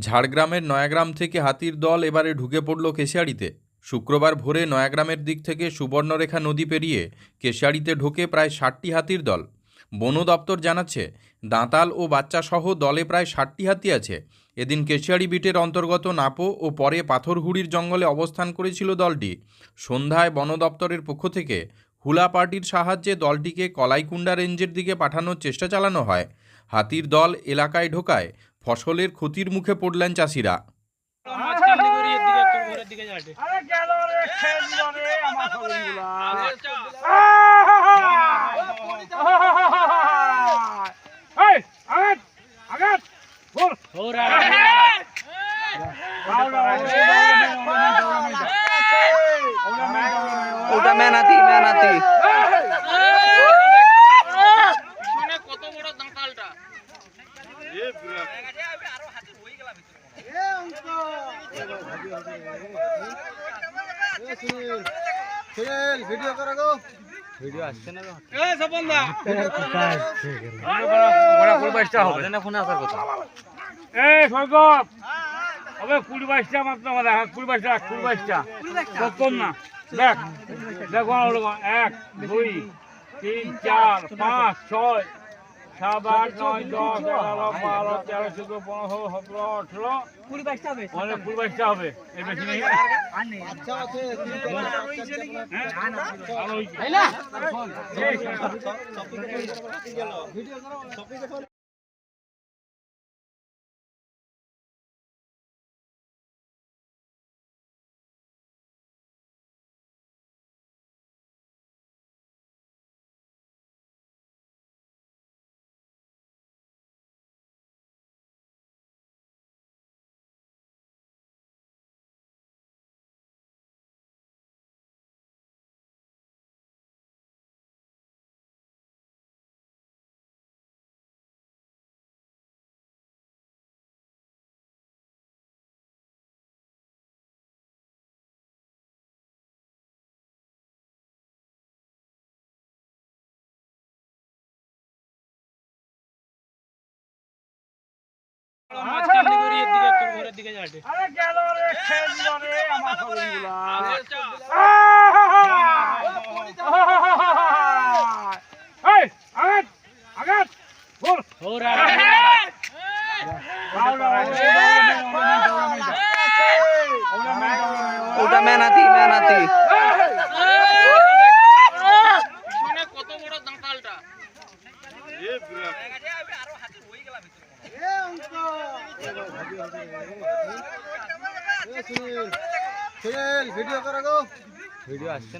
ঝাড়গ্রামের নয়াগ্রাম থেকে হাতির দল এবারে ঢুকে পড়ল কেশিয়াড়িতে। শুক্রবার ভোরে নয়াগ্রামের দিক থেকে সুবর্ণরেখা নদী পেরিয়ে কেশিয়াড়িতে ঢোকে প্রায় ষাটটি হাতির দল। বন দপ্তর জানাচ্ছে, দাঁতাল ও বাচ্চাসহ দলে প্রায় ষাটটি হাতি আছে। এদিন কেশিয়াড়ি বিটের অন্তর্গত নাপো ও পরে পাথরহুড়ির জঙ্গলে অবস্থান করেছিল দলটি। সন্ধ্যায় বন দপ্তরের পক্ষ থেকে হুলা পার্টির সাহায্যে দলটিকে কলাইকুণ্ডা রেঞ্জের দিকে পাঠানোর চেষ্টা চালানো হয়। হাতির দল এলাকায় ঢোকায় ফসলের ক্ষতির মুখে পড়লেন চাষিরা। মাঝখান থেকে এ সপন দা এই সৈকত হবে কুড়ি বাইশটা মাত্র আমাদের হ্যাঁ, কুড়ি বাইশটা কুড়ি বাইশটা সত্তর না দেখ দেখো এক দুই তিন চার পাঁচ ছয় সাত আট নয় দশ এগারো বারো তেরো চোদ্দ পনেরো সতেরো আঠেরো কুড়ি বাইশটা হবে অনেক কুড়ি বাইশটা হবে এই বেশি নেই হ্যাঁ? আর उल्टा मेहनती मेहनती এ আসছে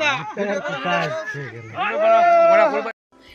দা।